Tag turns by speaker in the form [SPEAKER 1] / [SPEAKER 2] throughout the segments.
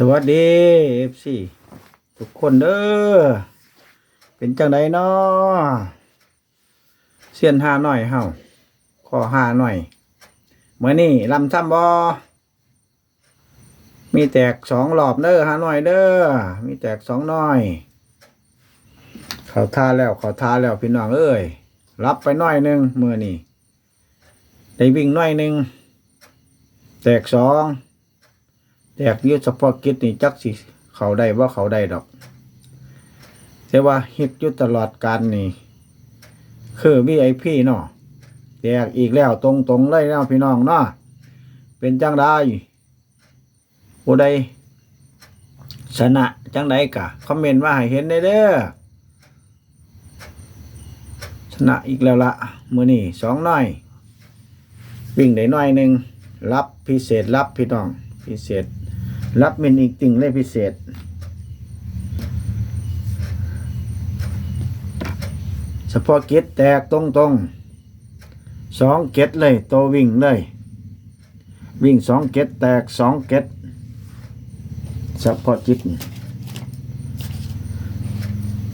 [SPEAKER 1] สวัสดีเอฟซีทุกคนเด้อเป็นจังไดเนาะเสียนหาหน่อยเฮาขอหาหน่อยเมื่อนี่ลำซ้ำบอมีแตกสองรอบเด้อหาหน่อยเด้อมีแตกสองหน่อย เขาทาแล้วเขาทาแล้วพี่น้องเอ้ยรับไปหน่อยหนึ่งมือนี่ได้วิ่งหน่อยหนึ่งแตกสอง แตกยุดเฉพาะกิจนี่จักสิเขาได้ว่าเขาได้ดอก แต่ว่าฮิตยุดตลอดการนี่ คือวีไอพีเนาะแตกอีกแล้วตรงตรงเลยเนาะพี่น้องเนาะเป็นจังได้ผู้ใดชนะจังไดกะคอมเมนต์ว่าให้เห็นได้เด้อชนะอีกแล้วละมือนี่สองน้อย วิ่งได้น้อยหนึ่งรับพิเศษรับพี่น้อง พิเศษ รับเมนอีกติ่งเลยพิเศษ เฉพาะเกตแตกตรงตรงสองเกตเลยตัววิ่งเลย วิ่งสองเกตแตกสองเกตเฉพาะจิต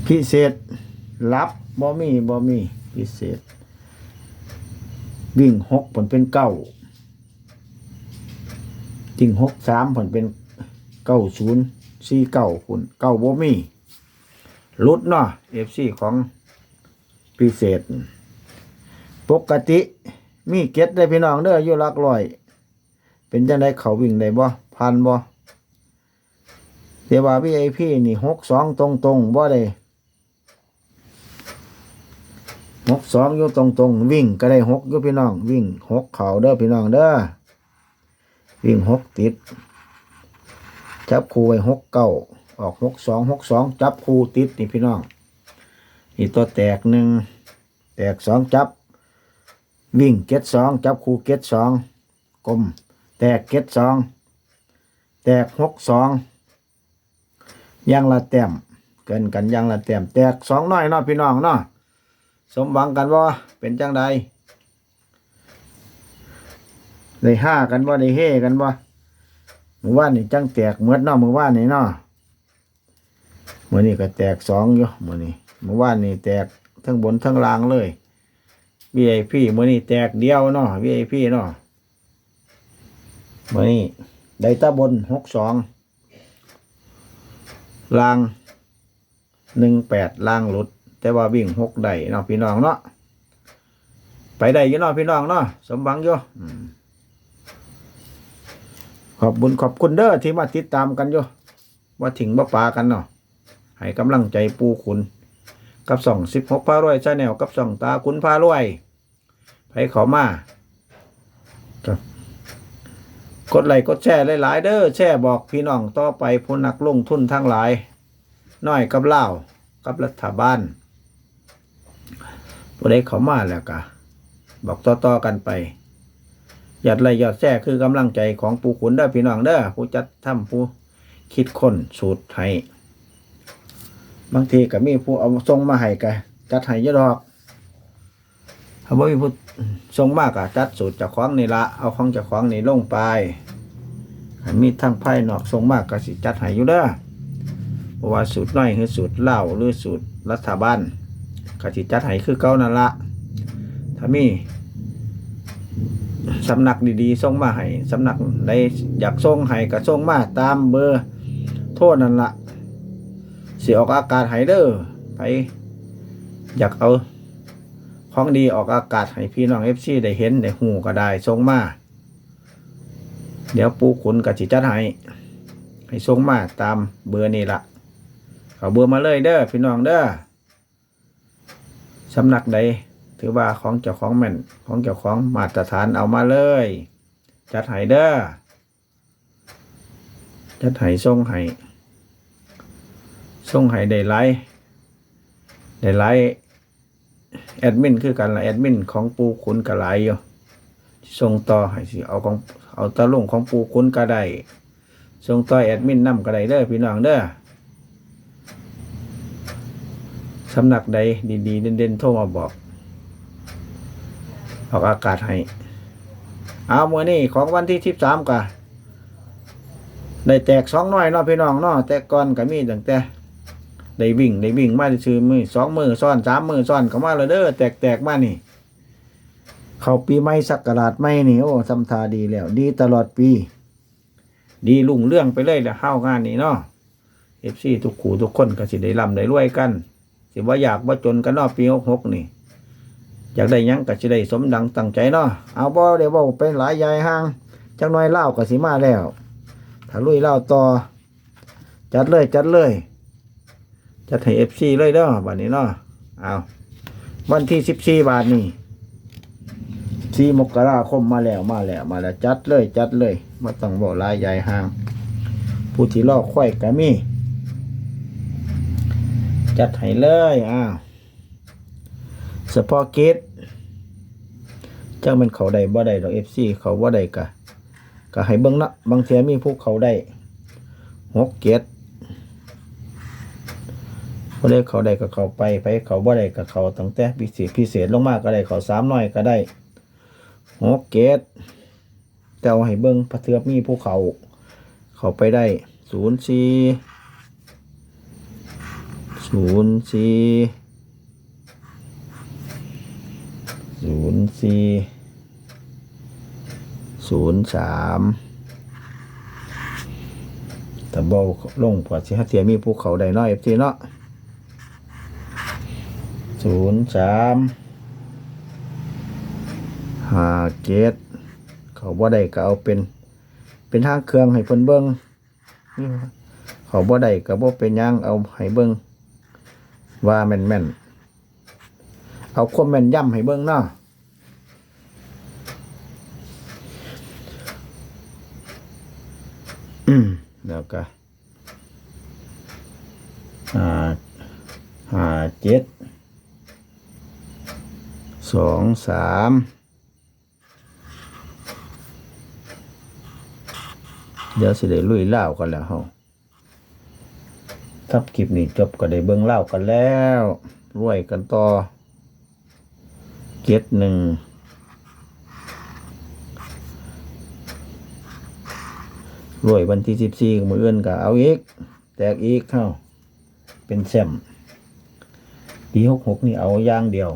[SPEAKER 1] พิเศษรับบ่มีบ่มีพิเศษ วิ่งหกผลเป็นเก้าจริงหกสามผลเป็น เก้าศูนย์สี่เก้าคุณเก้าบ่มีลุดเนาะเอฟซีของพิเศษ ปกติมีเก็ตได้พี่น้องเด้ออยู่หลักร้อย เป็นจังไดเขาวิ่งได้บ่พันบ่เดี๋ยวว่าวีไอพี่นี่หกสองตรงตรงบ่ได้หกสองอยู่ตรงตรงวิ่งก็ได้หกอยู่พี่น้อง วิ่งหกเขาเด้อพี่น้องเด้อวิ่งหกติด จับคู่ไว้หกเก้าออกหกสองหกสองจับคู่ติดนี่พี่น้องนี่ตัวแตกหนึ่งแตกสองจับ วิ่งเก็ดสองจับคู่เก็ดสองกลม แตกเก็ดสองแตกหกสองยางละแต้มเกินกันยางละแต้มแตกสองน้อยเนาะพี่น้องเนาะสมหวังกันว่าเป็นจังใดได้ห้ากันบ่ได้เฮกันบ่ มือว่านนี่จังแตกเมื่อเนาะมือว่านนี่เนาะมือนี่ก็แตกสองอยู่มือนี่มือว่านนี่แตกทั้งบนทั้งล่างเลย VIP มือนี่แตกเดียวเนาะ VIP เนาะมือนี่ได้ตาบนหกสองล่างหนึ่งแปดล่างหลุด แต่ว่าวิ่งหกได้เนาะพี่น้องเนาะไปได้อยู่เนาะพี่น้องเนาะสมหวังอยู่อืม ขอบบุญขอบคุณเด้อที่มาติดตามกันอยู่ว่าถึงบ่ปากันเนาะให้กำลังใจปูคุณกับส่องสิบหกพารวยชาแนลกับส่องตาคุณพารวยให้ขามาครับกดไลค์กดแชร์หลาย ๆ เด้อแชร์บอกพี่น้องต่อไปผู้นักลงทุนทั้งหลายน้อยกับเล่ากับรัฐบาลผู้ใดเขามาแล้วก็บอกต่อ ๆ กันไป ยอดไลค์ยอดแท้คือกำลังใจของปู่ขุนเด้อพี่น้องเด้อผู้จัดทำผู้คิดค้นสูตรให้บางทีก็มีผู้เอาส่งมาให้ก็จัดให้ยอดอกถ้าบ่มีผู้ส่งมากก็จัดสูตรจากของนี่ละเอาของจากของนี่ลงไปมีทั้งภายนอกส่งมากก็สิจัดให้อยู่เด้อเพราะว่าสูตรน้อยคือสูตรเหล้าหรือสูตรรัฐบาลก็สิจัดให้คือเก่านั่นละถ้ามี สำนักดีๆส่งมาให้สำนักใดอยากส่งให้ก็ส่งมาตามเบอร์โทษนั่นละเสิออกอากาศให้เด้อไป อยากเอาของดีออกอากาศให้พี่น้องเอฟซีได้เห็นได้หูก็ได้ส่งมา เดี๋ยวปูขุนกับจิจัดให้ให้ส่งมาตามเบอร์นี่ละเอาเบอร์มาเลยเด้อพี่น้องเด้อสำนักใด ถือว่าของเจ้าของแม่นของเจ้าของมาตรฐานเอามาเลย จัดให้เด้อจัดให้ส่งให้ส่งให้ได้ไลฟ์ได้ไลฟ์แอดมินคือกันละแอดมินของปูขุนกับไลอยู่ส่งต่อให้สิเอาของเอาตะลุงของปูขุนก็ได้ส่งต่อแอดมินนำก็ได้เด้อพี่น้องเด้อสำนักใดดีๆเด่นๆโทรมาบอก ออกอากาศให้เอาเมื่อนี้ของวันที่สิบสามกะได้แตกสองน่อยเนาะพี่น้องเนาะแต่ก่อนก็มีตั้งแต่ได้วิ่งได้วิ่งมาซื้อมือสองมือซ้อนสามมือซ้อนก็มาแล้วเด้อแตกแตกมานี่ เข้าปีใหม่สักการาชใหม่นี่โอ้ทำทาดีแล้ว ดีตลอดปี ดีลุ่งเรื่องไปเลยแล้วเฮางานนี้เนาะเอฟซีทุกขู่ทุกคนก็สิได้ร่ำได้รวยกัน สิว่าอยากว่าจนกันนาะปีหกหกนี่ อยากได้ยังก็สิได้สมดังตั้งใจเนาะเอาบ่เดี๋ยวบอกไปหลายยายห่างจังน้อยเล่าก็สิมาแล้วถ้าลุยเล่าต่อ จัดเลยจัดเลย จัดให้เอฟซีเลยเด้อบัดนี้เนาะเอาวันที่สิบสี่บาทนี่สี่มกราคมมาแล้วมาแล้วมาแล้วจัดเลยจัดเลยมาต้องบอกหลายยายห่าง ผู้ที่ลอกควายก็มี จัดให้เลยอ้าว สปอร์เกตจังเป็นเขาใดบ่ได้ดอกเอฟซีเขาบ่ได้กะก็ให้เบิ่งนะบางเทียมีผู้เขาได้หกเกตบ่ได้เขาได้ก็เขาไปไปเขาบ่ได้ก็เขาตั้งแต่พิเศษพิเศษลงมากก็ได้เขาสามน้อยก็ได้หกเกตแต่เอาให้เบิ่งพระเทือบมีผู้เขาเขาไปได้ศูนย์สี่ศูนย์สี่ ศูนย์สี่ศูนย์สามแต่บอลงพอสิฮัตเทียมีภูเขาไดน้อยเอฟซีเนาะศูนย์สามห้าเกตเขาบ่ได้ก็เอาเป็น เป็นทางเครื่องให้เพิ่นเบิ่งเขาบ่ได้ก็บ่เป็นยังเอาให้เบิ่งว่าแม่นแม่นๆ เอาความแม่นย่ำให้เบิ่งเนาะอืมแล้วก็ห้าห้าเจ็ดสองสามเดี๋ยวสิได้ลุยเล่ากันแล้วเฮาทับคลิปนี้จบก็ได้เบิ่งเล่ากันแล้วรวยกันต่อ เจ็ดหนึ่งรวยวันที่สิบสี่มืออื่นก็เอาอีก แตกอีกเข้า เป็นแซมปีหกหกนี่เอาอย่างเดียว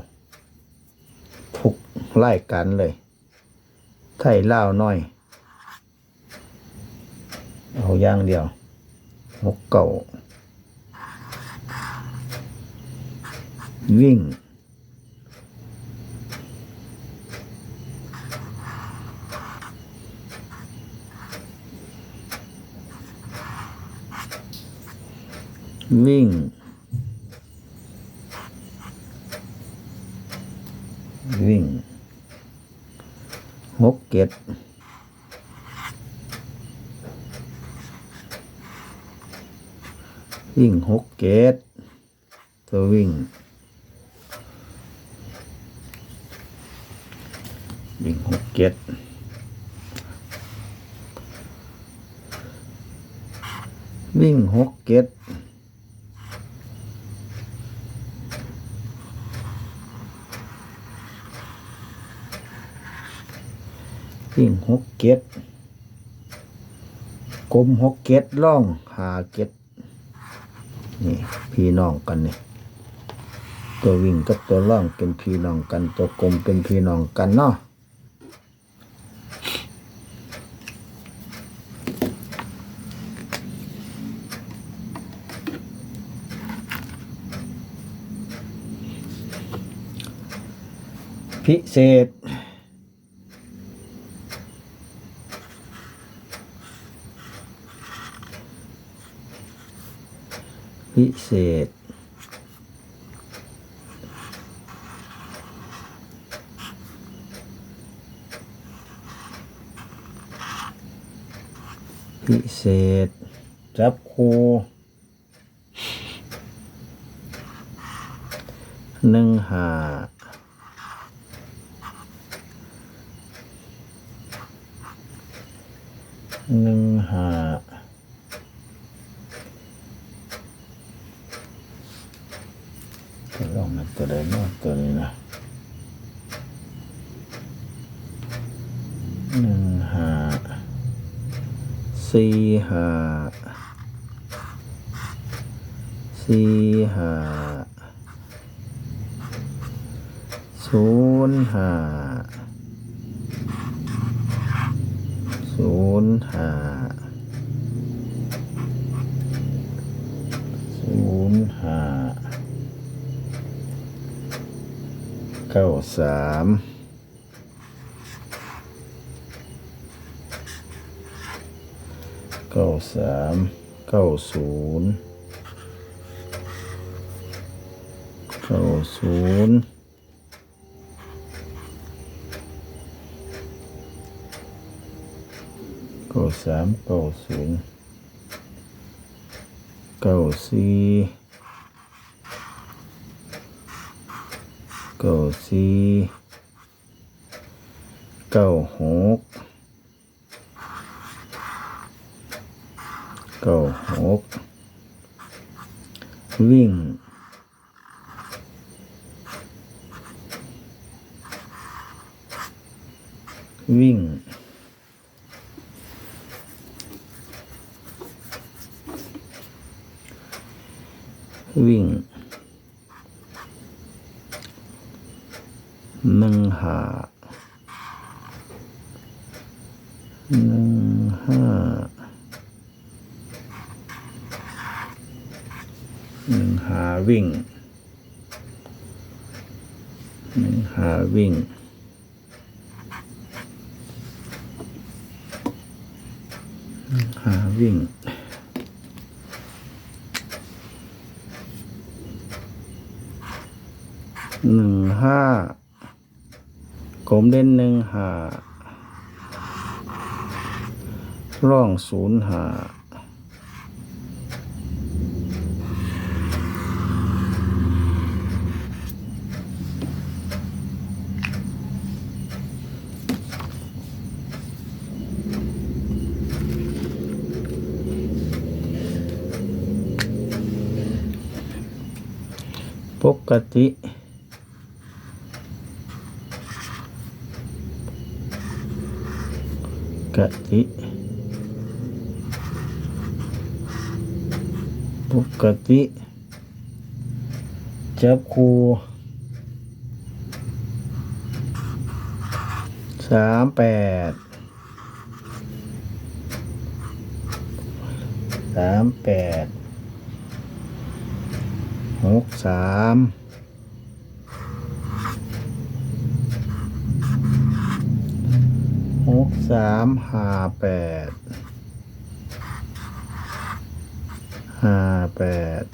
[SPEAKER 1] ทุกไล่กันเลยไทยเล่าน้อย เอาอย่างเดียวหกเก่าวิ่ง วิ่ง วิ่งหกเก็ดวิ่งหกเกตตัววิ่ง วิ่งหกเกตวิ่งหกเกต วิ่งหกเกตกลมหกเกตล่องหาเกตนี่พี่น้องกันนี่ตัววิ่งกับตัวล่องเป็นพี่น้องกัน ตัวกลมเป็นพี่น้องกันเนาะพิเศษ พิเศษ พิเศษ จับคูหนึ่งหาหนึ่งหา ตัวลองนะตัวใดเนาะตัวนี้นะหนึ่งห้า สี่ห้า สี่ห้าศูนย์ห้าศูนย์ห้าศูนย์ห้าเก้าสามเก้าสามเก้าศูนย์ เก้าศูนย์เก้าสามเก้าศูนย์เก้าสี่เก้าสี่เก้าหกเก้าหกวิ่ง วิ่ง วิ่งหนึ่งหาหนึ่งห้าหนึ่งหาวิ่งหนึ่งหาวิ่ง หา วิ่ง หนึ่งห้ากลมเล่นหนึ่งหาร่องศูนย์หา ปกติกติปกติจับคูสามแปดสามแปด หกสามหกสามห้าแปดห้าแปด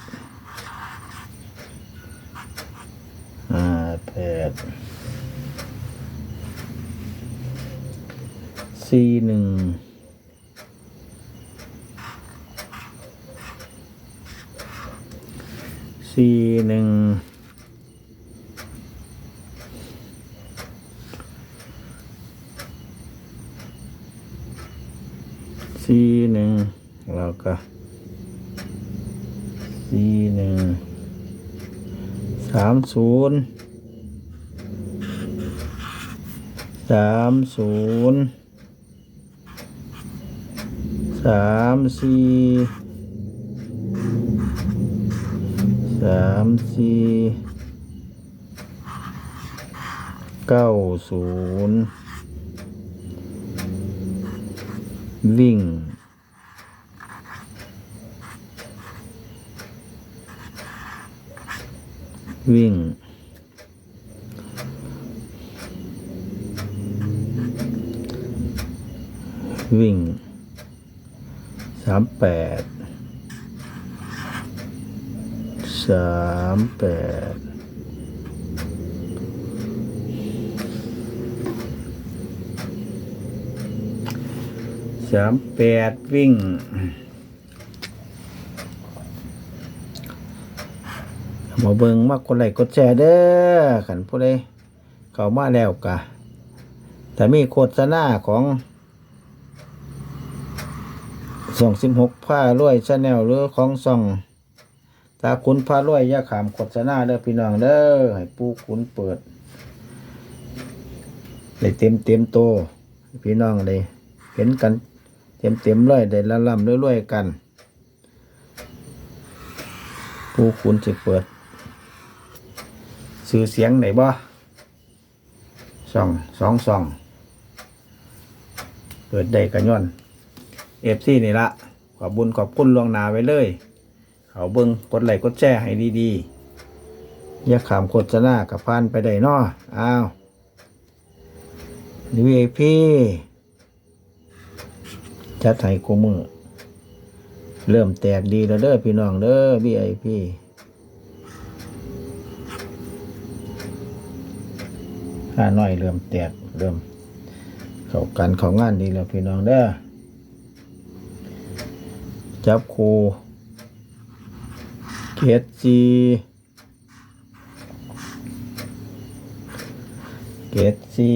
[SPEAKER 1] ห้าแปดสี่หนึ่ง สี่หนึ่งสี่หนึ่งแล้วก็สี่หนึ่งสามศูนย์สามศูนย์สามสี่ สามสี่เก้าศูนย์วิ่งวิ่งวิ่งสามแปด สามแปดสามแปดวิ่งมาเบิงมากดไลค์กดแชร์เด้อขันผู้ใดเข้ามาแล้วกะแต่มีโฆษณาของส่องสิบหกผ้าร้วยชาแนลหรือของส่อง ตาคุณผ้ารวยอย่าขามโฆษณาเด้อพี่น้องเด้อให้ปูคุณเปิดได้เต็มเต็มโตพี่น้องเลยเห็นกัน เต็มๆเลยได้ละล่ำรวยๆกันผู้คุณสิเปิด สื่อเสียงไหนบ่สองสองสองเปิดได้กันย้อนเอฟซีนี่ละขอบบุญขอบคุณลวงนาไว้เลย เขาเบิ้งกดไลค์กดแชร์ให้ดีๆอย่าขามโฆษณากับพานไปได้นออ้าวดีเอพีจัดให้กูมือเริ่มแตกดีแล้วเด้อพี่น้องเด้อ VIP ห้าน้อยเริ่มแตกเริ่มเข้ากันเข้างานดีแล้วพี่น้องเด้อจับคู เกียรติจีเกียรติจี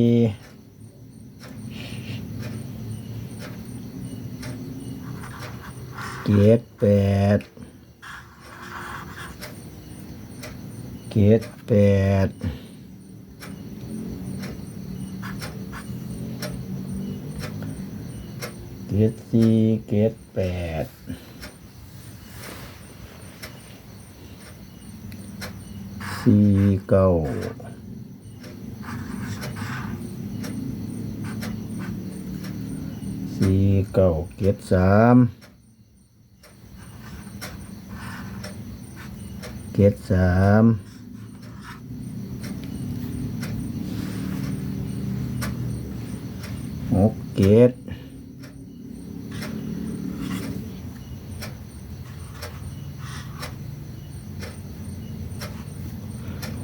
[SPEAKER 1] เกตแปดเกียรติแปดเกียรติจีเกียรติแปด สี่เก้าสี่เก้าเกียรติสามเกียรติสามหกเกียรติ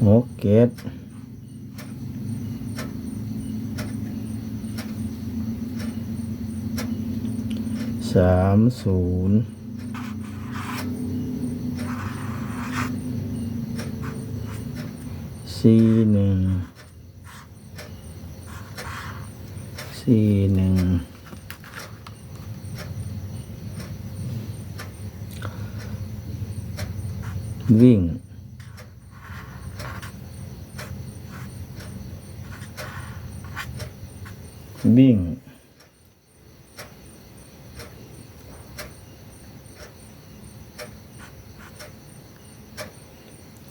[SPEAKER 1] หก เกียรติสามศูนย์สี่หนึ่งสี่หนึ่งวิ่ง วิ่ง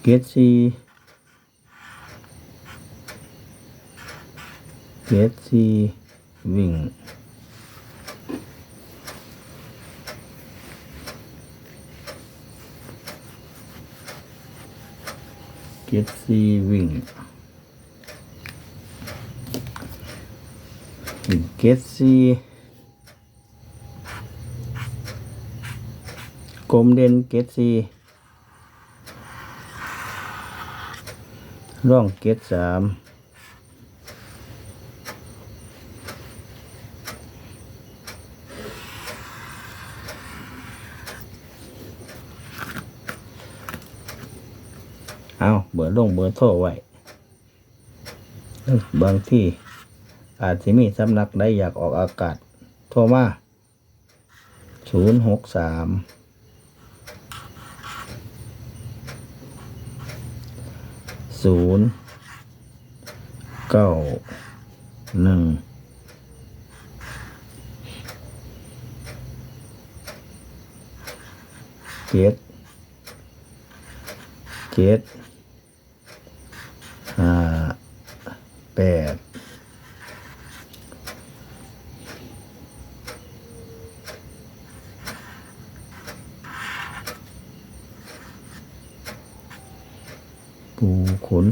[SPEAKER 1] เกตซีเกตซีวิ่งเกตซีวิ่ง เกตซีกลมเด่นเกตซีร่องเกตสามเอาเบอร์ลงเบอร์โทรไว้บางที่ อาจจะมีสำนักใดอยากออกอากาศ โทรมาศูนย์หกสามศูนย์เก้าหนึ่งเจ็ดเจ็ดห้าแปด ปู ขุน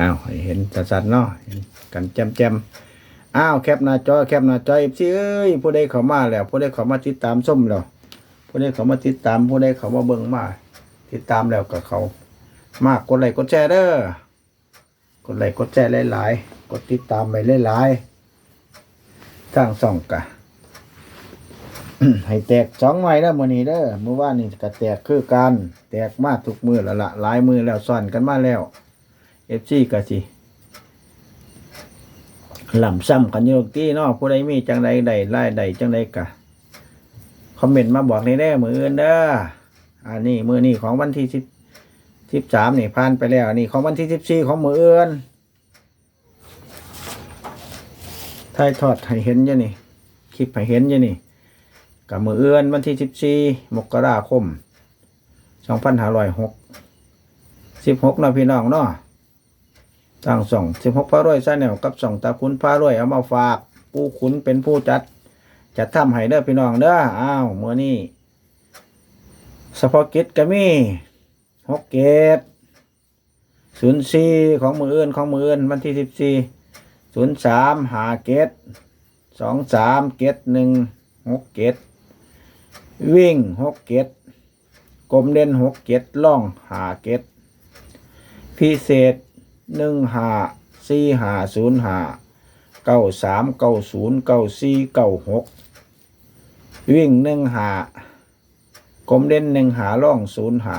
[SPEAKER 1] อ้าวให้เห็นชัดๆเนาะเห็นกันแจมๆอ้าวแคปหน้าจอแคปหน้าจออีกสิเอ้ยผู้ใดเข้ามาแล้ว ผู้ใดเข้ามาติดตามส้มแล้วผู้ใดเข้ามาติดตามผู้ใดเข้ามาเบิ่งมา ติดตามแล้วกับเขา มากกดไลค์กดแชร์เด้อ กดไลค์กดแชร์หลายๆ กดติดตามไปหลายๆสร้างส่องกะให้แตกสองไม้แล้วมื้อนี้เด้อเมื่อวานนี่ก็แตกคือกันแตกมาทุกมือแล้วละหลายมือแล้วซ่อนกันมาแล้ว FC ก็สิหล่ำซ้ำกันอยู่ที่นาะผู้ใดมีจังใดใดไล่ใดจังใดกะคอมเมนต์มาบอกในแน่มืออื่นเด้ออันนี้มือนี่ของวันที่สิบ สิบสามนี่ผ่านไปแล้วนี่ของวันที่สิบสี่ของมือเอื่นถ่ายทอดให้เห็นยังนี่คลิปให้เห็นยังนี่กับมือเอื่นวันที่สิบสี่มกราคมสองพันห้าร้อยหกสิบหกนาะพี่น้องเนาะต่างส่องสิบหกพระรวยซาแนวกับส่องตาคุณพระรวยเอามาฝากผู้ขุนเป็นผู้จัดจะทำให้เด้อพี่น้องเด้ออ้าวเมื่อนี้เฉพาะกิจก็มี หกเกตศูนย์สี่ของมืออื่นของมืออื่นวันที่สิบสี่ศูนย์สามหาเกตสองสามเกตหนึ่งหกเกตวิ่งหกเกตกลมเด่นหกเกตล่องหาเกตพิเศษหนึ่งหาสี่หาศูนย์หาเก้าสามเก้าศูนย์เก้าสี่เก้าหกวิ่งหนึ่งหากลมเด่นหนึ่งหาล่องศูนย์หา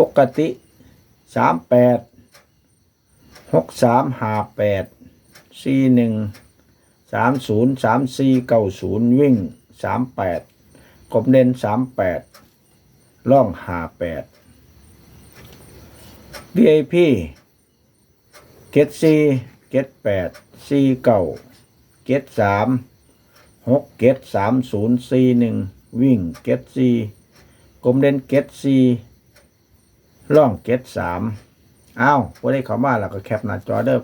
[SPEAKER 1] ปกติสามแปดหกสามหาแปดสี่หนึ่งสามศูนย์สามสี่เก้าศูนย์วิ่งสามแปดกลมเด่นสามแปดล่องหาแปด VIP เกตซีเกตแปดสี่เก้าเกตสามหกเกตสามศูนย์สี่หนึ่งวิ่งเกตซีกลมเด่นเกตซี ล่องเกตสามอ้าวพอได้เข้ามาแล้วก็แคปหน้าจอเด้อ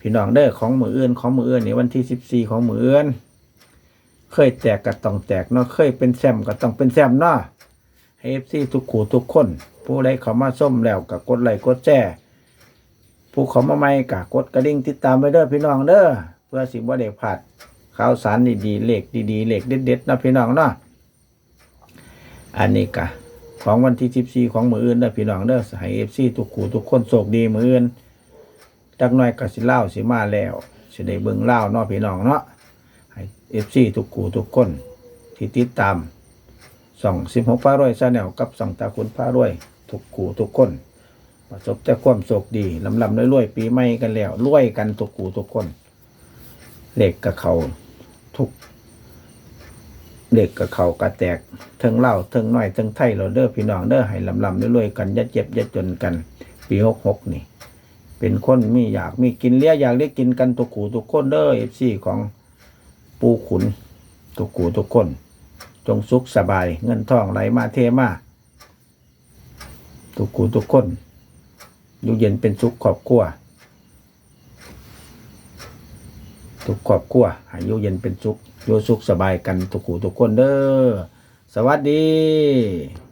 [SPEAKER 1] พี่น้องเด้อของมืออื่นของมืออื่นนี่วันที่สิบสี่ของมืออื่นเคยแตกก็ต้องแตกเนาะเคยเป็นแซมก็ต้องเป็นแซมเนาะให้เอฟซีทุกขู่ทุกคน ผู้ใดเข้ามาส้มแล้วก็กดไลค์กดแชร์ผู้เขามาใหม่กะกดกระดิ่งติดตามไปเด้อพี่น้องเด้อเพื่อสิบ่ได้พลาดข่าวสารดีๆเหลขดีๆเหลขเด็ดๆนะพี่น้องเนาะอันนี้กะ ของวันที่14ของมืออื่นเด้อพี่น้องเด้อให้ FC ทุกคู่ทุกคนโชคดีมืออื่นจักหน่อยก็สิเล่าสิมาแล้วสิได้เบิ่งเล่าเนาะพี่น้องเนาะให้ FC ทุกคู่ทุกคนที่ติดตามส่อง16พารวยชาแนลกับส่องตาคุณพารวย ทุกคู่ทุกคน ประสบแต่ความโชคดีลำลำรวยๆปีใหม่กันแล้วรวยกันทุกกูทุกคนเด็กกับเขาทุก เด็กกับเขากระแตกเทิงเล่าเทิงน้อยเทิงไทยเราเด้อพี่น้องเด้อให้ลำลำรวยๆกันยัดเจ็บยัดจนกัน ปีหกหกนี่ เป็นคนมีอยากมีกินเลี้ยอยากได้กินกันทุกกูทุกคนเด้อเอฟซีของปูขุนทุกกูทุกคน จงสุขสบาย เงินทองไหลมาเทมาทุกกูทุกคนอยู่เย็นเป็นสุขครอบครัวทุกครอบครัวให้ยูเย็นเป็นสุข อยู่สุขสบายกันทุกคู่ทุกคนเด้อสวัสดี